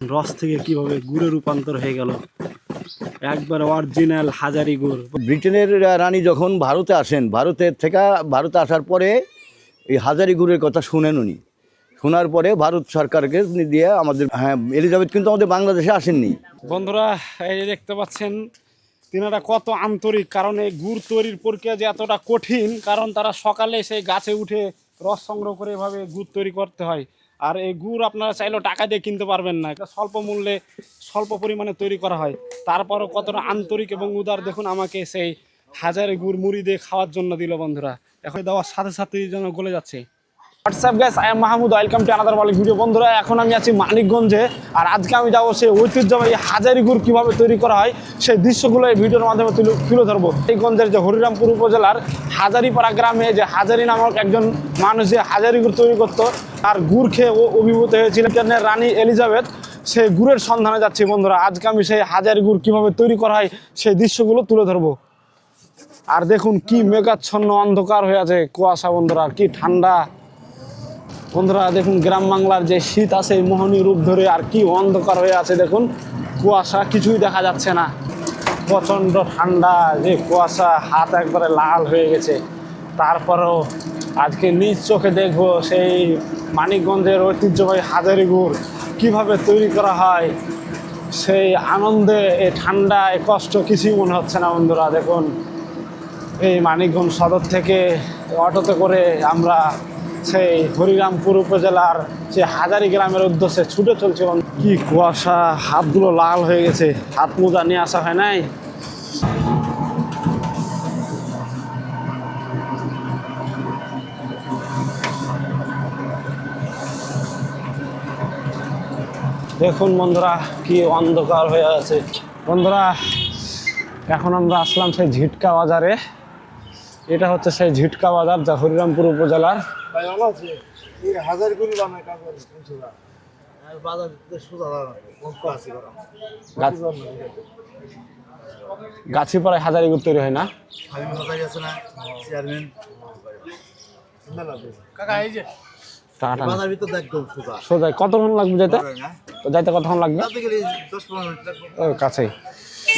রস থেকে কীভাবে গুড়ে রূপান্তর হয়ে গেল? একবার অরিজিনাল হাজারি গুড়। ব্রিটেনের রানী যখন ভারতে আসেন ভারতের থেকে ভারতে আসার পরে এই হাজারি গুড়ের কথা শুনেন উনি। শোনার পরে ভারত সরকারকে দিয়ে আমাদের হ্যাঁ এলিজাবেথ কিন্তু আমাদের বাংলাদেশে আসেননি। বন্ধুরা এই যে দেখতে পাচ্ছেন তিনারা কত আন্তরিক কারণ এই গুড় তৈরির প্রক্রিয়া যে এতটা কঠিন কারণ তারা সকালে সেই গাছে উঠে রস সংগ্রহ করে এভাবে গুড় তৈরি করতে হয়। আর এই গুড় আপনারা চাইলেও টাকা দিয়ে কিনতে পারবেন না। এটা স্বল্প মূল্যে স্বল্প পরিমাণে তৈরি করা হয়। তারপরও কতটা আন্তরিক এবং উদার দেখুন আমাকে সেই হাজারে গুড় মুড়ি দিয়ে খাওয়ার জন্য দিল বন্ধুরা। এখন দেওয়ার সাথে সাথে যেন গলে যাচ্ছে। What's up guys I am Mahmud welcome to another bowling video বন্ধুরা, এখন আমি আছি মানিকগঞ্জে আর আজকে আমি যাব সেই ঐতিহ্যবাহী হাজারি গুড় কীভাবে তৈরি করা হয়, সেই দৃশ্যগুলো এই ভিডিওর মাধ্যমে তুলে তুলে ধরবো। এই গঞ্জের যে হরিরামপুর উপজেলার হাজারিপাড়া গ্রামে যে হাজারি নামক একজন মানুষ যে হাজারি গুড় তৈরি করতো আর গুড় খেয়ে ও অভিভূত হয়েছিলেন রানী এলিজাবেথ, সেই গুড়ের সন্ধানে যাচ্ছি বন্ধুরা। আজকে আমি সেই হাজারি গুড় কীভাবে তৈরি করা হয়, সেই দৃশ্যগুলো তুলে ধরবো। আর দেখুন কি মেঘাচ্ছন্ন অন্ধকার হয়ে আছে কুয়াশা, বন্ধুরা কি ঠান্ডা। বন্ধুরা, দেখুন, গ্রাম বাংলার যে শীত আছে, এই মোহনী রূপ ধরে আর কি অন্ধকার হয়ে আছে, দেখুন। কুয়াশা কিছুই দেখা যাচ্ছে না। প্রচণ্ড ঠান্ডা, যে কুয়াশা, হাত একবারে লাল হয়ে গেছে। তারপরেও আজকে নিজ চোখে দেখব সেই মানিকগঞ্জের ঐতিহ্যবাহী হাজারি গুড়। কীভাবে তৈরি করা হয়, সেই আনন্দে এই ঠান্ডা এই কষ্ট কিছুই মনে হচ্ছে না বন্ধুরা, দেখুন। এই মানিকগঞ্জ সদর থেকে অটোতে করে আমরা সেই হরিরামপুর উপজেলার যে হাজারি গ্রামের উদ্দেশ্যে ছুটে চলছে কি কুয়াশা, হাতগুলো লাল হয়ে গেছে, হাত মোজা নিয়ে আসা হয় নাই? দেখুন বন্ধুরা, কি অন্ধকার হয়ে আছে। বন্ধুরা, এখন আমরা আসলাম সেই ঝিটকা বাজারে। এটা হচ্ছে সেই ঝিটকা বাজার, যা হরিরামপুর উপজেলার ভাই ভালো আছে। এই হাজার কাজ করে গাছ- গাছিপাড়ায় হাজারি গুড় তৈরি হয় না? সোজা। কতক্ষণ লাগবে যেতে যাইতে কতক্ষণ লাগবে? কাছেই।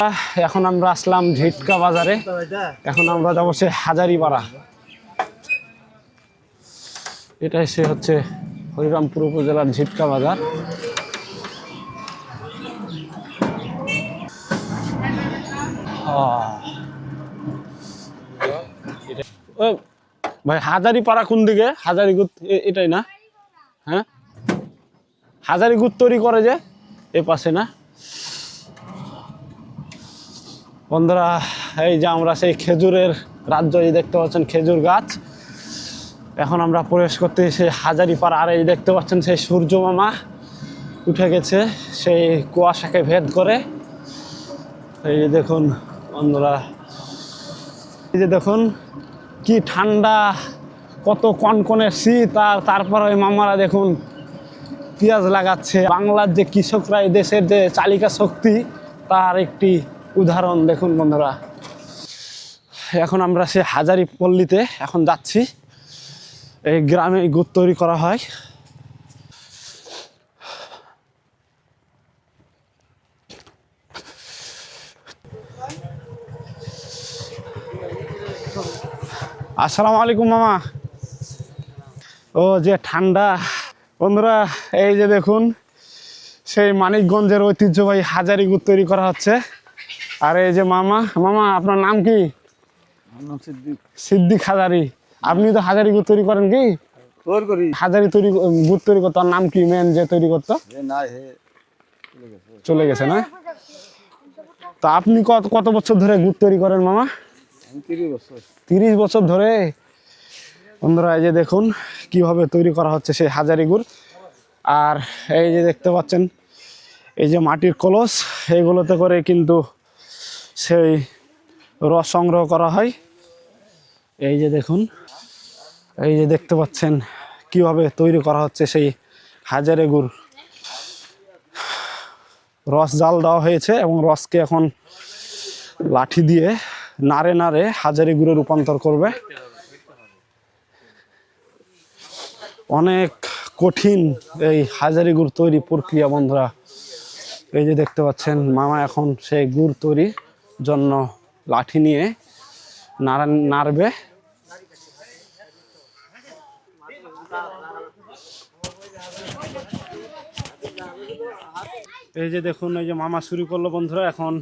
আহ, এখন আমরা আসলাম ঝিটকা বাজারে। এখন আমরা যাব সে হাজারিপাড়া। এটা সে হচ্ছে হরিরামপুর উপজেলার ঝিটকা বাজার। ভাই, হাজারিপাড়া কোন দিকে? হাজারি এ- এটাই না? হ্যাঁ? হাজারি গুড় তৈরি করে যে, এ পাশে না? বন্ধুরা, এই যে আমরা সেই খেজুরের রাজ্য দেখতে পাচ্ছেন খেজুর গাছ। এখন আমরা প্রবেশ করতে সেই হাজারি পাড়া আর এই দেখতে পাচ্ছেন সেই সূর্য মামা উঠে গেছে, সেই কুয়াশাকে ভেদ করে। এই যে দেখুন বন্ধুরা, এই যে দেখুন কি ঠান্ডা, কত কনকনে শীত, আর তারপর ওই মামারা দেখুন পেঁয়াজ লাগাচ্ছে। বাংলার যে কৃষকরা, এই দেশের যে চালিকা শক্তি, তার একটি উদাহরণ, দেখুন বন্ধুরা। এখন আমরা সে হাজারি পল্লীতে এখন যাচ্ছি। এই গ্রামে গুড় তৈরি করা হয়। আসসালামু আলাইকুম মামা। ও যে ঠান্ডা। বন্ধুরা এই যে দেখুন সেই মানিকগঞ্জের ঐতিহ্যবাহী হাজারি গুড় তৈরি করা হচ্ছে। আর এই যে মামা মামা আপনার নাম কি? সিদ্দিক হাজারি। আপনি তো হাজারি গুড় তৈরি করেন কি? হাজারি তৈরি গুড় তৈরি করতো। নাম কি মেন যে তৈরি করতো? না চলে গেছে। না? তো আপনি কত কত বছর ধরে গুড় তৈরি করেন মামা? তিরিশ বছর। তিরিশ বছর ধরে? বন্ধুরা এই যে দেখুন কীভাবে তৈরি করা হচ্ছে সেই হাজারি গুড়। আর এই যে দেখতে পাচ্ছেন এই যে মাটির কলস এইগুলোতে করে কিন্তু সেই রস সংগ্রহ করা হয়। এই যে দেখুন এই যে দেখতে পাচ্ছেন কীভাবে তৈরি করা হচ্ছে সেই হাজারে গুড়। রস জাল দেওয়া হয়েছে এবং রসকে এখন লাঠি দিয়ে নাড়ে নাড়ে হাজারি গুড়ে রূপান্তর করবে। অনেক কঠিন এই হাজারি গুড় তৈরি প্রক্রিয়া বন্ধুরা। এই যে দেখতে পাচ্ছেন মামা এখন সেই গুড় তৈরির জন্য লাঠি নিয়ে নাড়া নাড়বে। এই যে দেখুন, এই যে মামা শুরু করল বন্ধুরা, এখন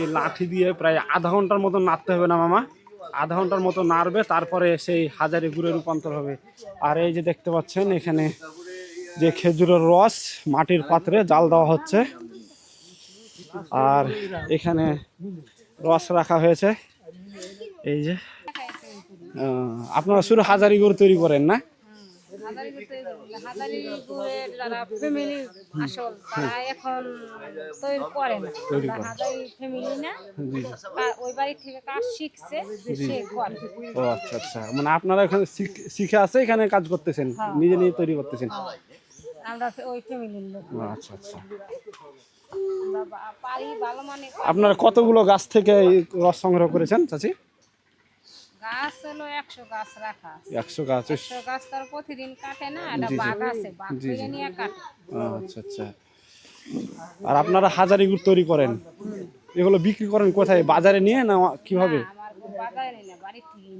এই লাঠি দিয়ে প্রায় আধা ঘণ্টার মতো নাড়তে হবে না মামা। আধা ঘণ্টার মতো নাড়বে, তারপরে সেই হাজারি গুড়ে রূপান্তর হবে। আর এই যে দেখতে পাচ্ছেন, এখানে যে খেজুরের রস মাটির পাত্রে জাল দেওয়া হচ্ছে। আর এখানে রস রাখা হয়েছে। এই যে আপনারা শুধু হাজারি গুড় তৈরি করেন না? হাজারি গুড় হাজারি গুড়ের যারা ফ্যামিলি আসল তারা এখন তৈরি করে না। হাজারি ফ্যামিলি না ওই বাড়ি থেকে কাজ শিখছে সে করে। ও আচ্ছা আচ্ছা। মানে আপনারা এখানে শিখ- আছে এখানে কাজ করতেছেন? হ্যাঁ। নিজে নিজে তৈরি করতেছেন? আমরা ওই ফ্যামিলির লোক। ও আচ্ছা আচ্ছা। মানে। আপনারা কতগুলো গাছ থেকে রস সংগ্রহ করেছেন চাচি? গাছ হলো একশো গাছ রাখা আছে। একশো গাছ একশো গাছ তার প্রতিদিন কাটে না আছে থেকে নিয়ে কাটে। আচ্ছা আচ্ছা। আর আপনারা হাজারি গুড় তৈরি করেন? এগুলো বিক্রি করেন কোথায়? বাজারে নিয়ে না কীভাবে।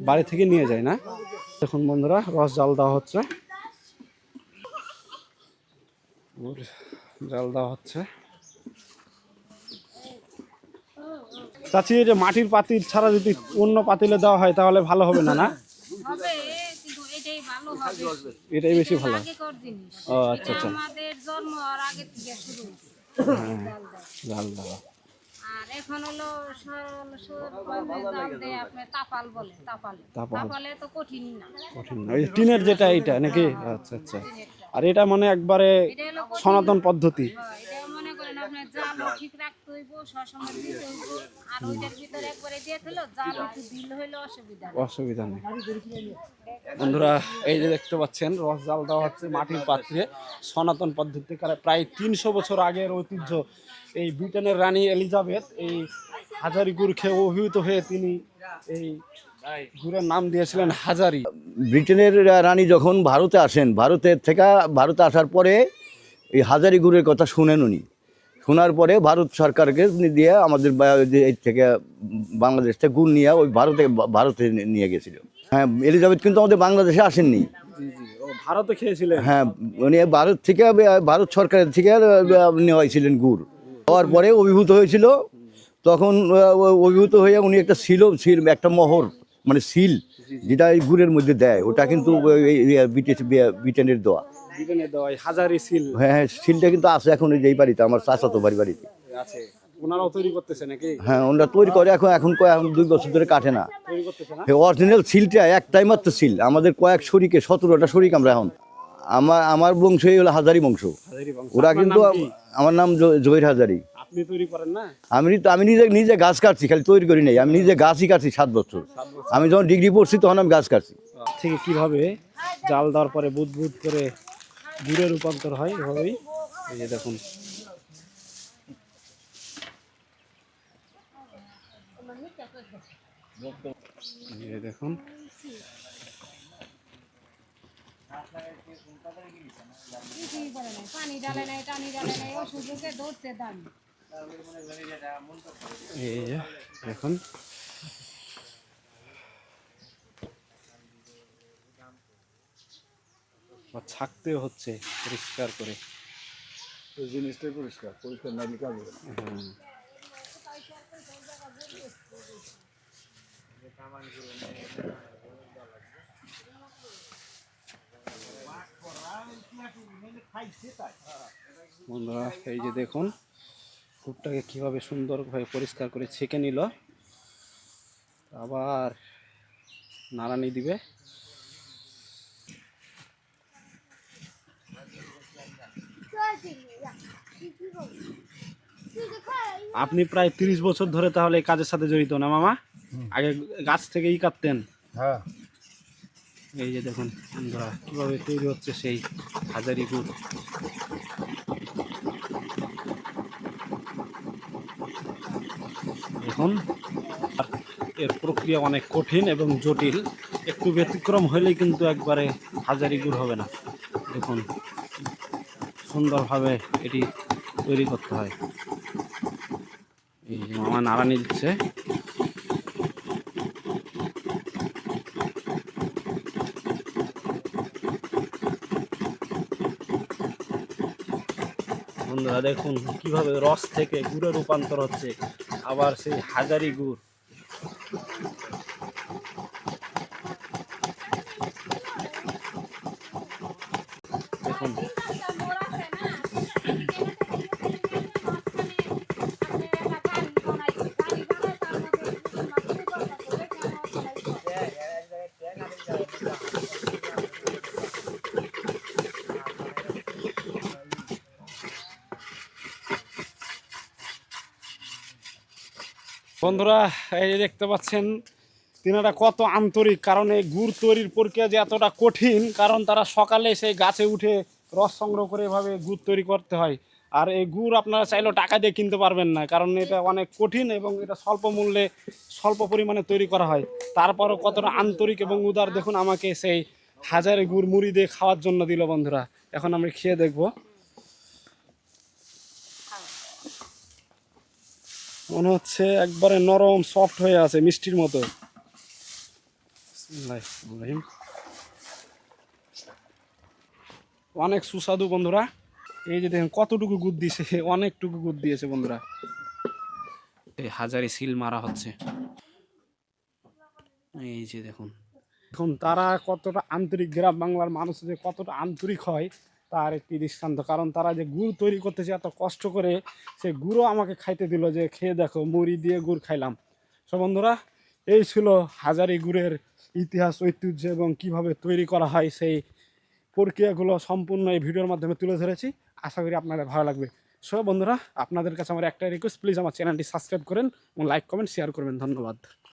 বাড়ি থেকে নিয়ে যায় না? দেখুন বন্ধুরা রস জাল দেওয়া হচ্ছে। জাল দেওয়া হচ্ছে। চাচি যে মাটির পাতিল ছাড়া যদি অন্য পাতিলে দেওয়া হয় তাহলে ভালো হবে না না? এটাই বেশি ভালো। ও আচ্ছা আচ্ছা। হয়েছে। জাল দেওয়া। আর এখন হলো সরল সরলভাবে জাল দেয় আপনি তাপাল বলে তাপালে। তাপালে। তো কঠিন না। কঠিন না। টিনের যেটা নাকি? আচ্ছা আচ্ছা। আর এটা মানে একবারে সনাতন পদ্ধতি। হয়, মনে করেন ঠিক রাখতে হইব সবসময় দিতে হইব। আর ওইটার ভিতরে একবারে দিয়ে দিল জাল একটু দিল হইলে অসুবিধা নেই। অসুবিধা নেই। বন্ধুরা এই যে দেখতে পাচ্ছেন রস জাল দেওয়া হচ্ছে মাটির পাত্রে। সনাতন পদ্ধতি প্রায় তিনশো বছর আগের ঐতিহ্য এই ব্রিটেনের রানী এলিজাবেথ এই হাজারি গুড় খেয়ে অভিভূত হয়ে তিনি এই গুড়ের নাম দিয়েছিলেন হাজারি। ব্রিটেনের রানী যখন ভারতে আসেন ভারতের থেকে ভারতে আসার পরে এই হাজারি গুড়ের কথা শুনেন উনি। শোনার পরে ভারত সরকারকে দিয়ে আমাদের এই থেকে বাংলাদেশ থেকে গুড় নিয়ে ওই ভারতে ভারতে নিয়ে গেছিল। হ্যাঁ এলিজাবেথ কিন্তু আমাদের বাংলাদেশে আসেননি। ভারতে খেয়েছিলেন? হ্যাঁ উনি ভারত থেকে ভারত সরকারের থেকে নেওয়া হয়েছিলেন গুড়। হওয়ার পরে অভিভূত হয়েছিল। তখন অভিভূত হয়ে উনি একটা ছিল সিল একটা মোহর মানে সিল যেটা এই গুড়ের মধ্যে দেয়। ওটা কিন্তু ব্রিটিশ ব্রিটেনের দেওয়া হাজারি সিল। হ্যাঁ হ্যাঁ সিলটা কিন্তু আছে এখন এই যে বাড়িতে আমার চাচাতো বাড়ি বাড়িতে। আছে। ওনারাও তৈরি করতেছে নাকি? হ্যাঁ ওনারা তৈরি করে এখন এখন দুই বছর ধরে কাটে না। তৈরি করতেছে না? অরিজিনাল সিলটা একটাই মাত্র সিল। আমাদের কয়েক শরিকে সতেরোটা শরিক আমরা এখন। আমার আমার বংশই হলো হাজারি বংশ। ওরা কিন্তু আমার নাম জহির হাজারি। আপনি তৈরি করেন না? আমি তো আমি নিজে নিজে গাছ কাটছি খালি তৈরি করি নাই। আমি নিজে গাছই কাটছি সাত বছর। আমি যখন ডিগ্রি পড়ছি তখন আমি গাছ কাটছি। থেকে কীভাবে? জাল দেওয়ার পরে বুদ বুদ করে গুড়ে রূপান্তর হয় এভাবেই। এই যে দেখুন। দেখুন। কিছুই করে নাই পানি ডালে নাই টানি ডালে নাই ও সুযোগে ধরছে দাম এই যে দেখুন বা ছাকতে হচ্ছে পরিষ্কার করে। জিনিসটাই পরিষ্কার পরিষ্কার না হ্যাঁ বন্ধুরা এই যে দেখুন ফুটটাকে কীভাবে সুন্দরভাবে পরিষ্কার করে ছেঁকে নিল। আবার নাড়ানি দিবে। আপনি প্রায় তিরিশ বছর ধরে তাহলে এই কাজের সাথে জড়িত না মামা? আগে গাছ থেকেই কাটতেন। হ্যাঁ। এই যে দেখুন বন্ধুরা কীভাবে তৈরি হচ্ছে সেই হাজারি গুড়। এখন এর প্রক্রিয়া অনেক কঠিন এবং জটিল। একটু ব্যতিক্রম হলেই কিন্তু একবারে হাজারি গুড় হবে না। দেখুন। সুন্দরভাবে এটি তৈরি করতে হয়। এই মামা নাড়ানি দিচ্ছে। দেখুন, কীভাবে রস থেকে গুড়ে রূপান্তর হচ্ছে। আবার সেই হাজারি গুড়। বন্ধুরা, এই দেখতে পাচ্ছেন, তিনারা কত আন্তরিক। কারণ এই গুড় তৈরির প্রক্রিয়া যে এতটা কঠিন, কারণ তারা সকালে সেই গাছে উঠে রস সংগ্রহ করে এভাবে গুড় তৈরি করতে হয়। আর এই গুড় আপনারা চাইলেও টাকা দিয়ে কিনতে পারবেন না, কারণ এটা অনেক কঠিন এবং এটা স্বল্প মূল্যে স্বল্প পরিমাণে তৈরি করা হয়। তারপরও কতটা আন্তরিক এবং উদার, দেখুন আমাকে সেই হাজারে গুড় মুড়ি দিয়ে খাওয়ার জন্য দিল বন্ধুরা। এখন আমি খেয়ে দেখব। মনে হচ্ছে একবারে নরম সফট হয়ে আছে, মিষ্টির মতো। অনেক সুস্বাদু বন্ধুরা। এই যে দেখেন কতটুকু গুদ দিয়েছে অনেকটুকু গুদ দিয়েছে বন্ধুরা। এই হাজারি সিল মারা হচ্ছে। এই যে দেখুন। এখন তারা কতটা আন্তরিক, গ্রাম বাংলার মানুষ যে কতটা আন্তরিক হয় তার একটি দৃষ্টান্ত। কারণ তারা যে গুড় তৈরি করতেছে, এত কষ্ট করে সে গুড়ও আমাকে খাইতে দিল যে, খেয়ে দেখো, মুড়ি দিয়ে গুড় খাইলাম। সো বন্ধুরা, এই ছিল হাজারি গুড়ের ইতিহাস, ঐতিহ্য এবং কীভাবে তৈরি করা হয় সেই প্রক্রিয়াগুলো সম্পূর্ণ এই ভিডিওর মাধ্যমে তুলে ধরেছি। আশা করি আপনাদের ভালো লাগবে। সো বন্ধুরা, আপনাদের কাছে আমার একটা রিকোয়েস্ট প্লিজ আমার চ্যানেলটি সাবস্ক্রাইব করেন এবং লাইক কমেন্ট শেয়ার করবেন। ধন্যবাদ।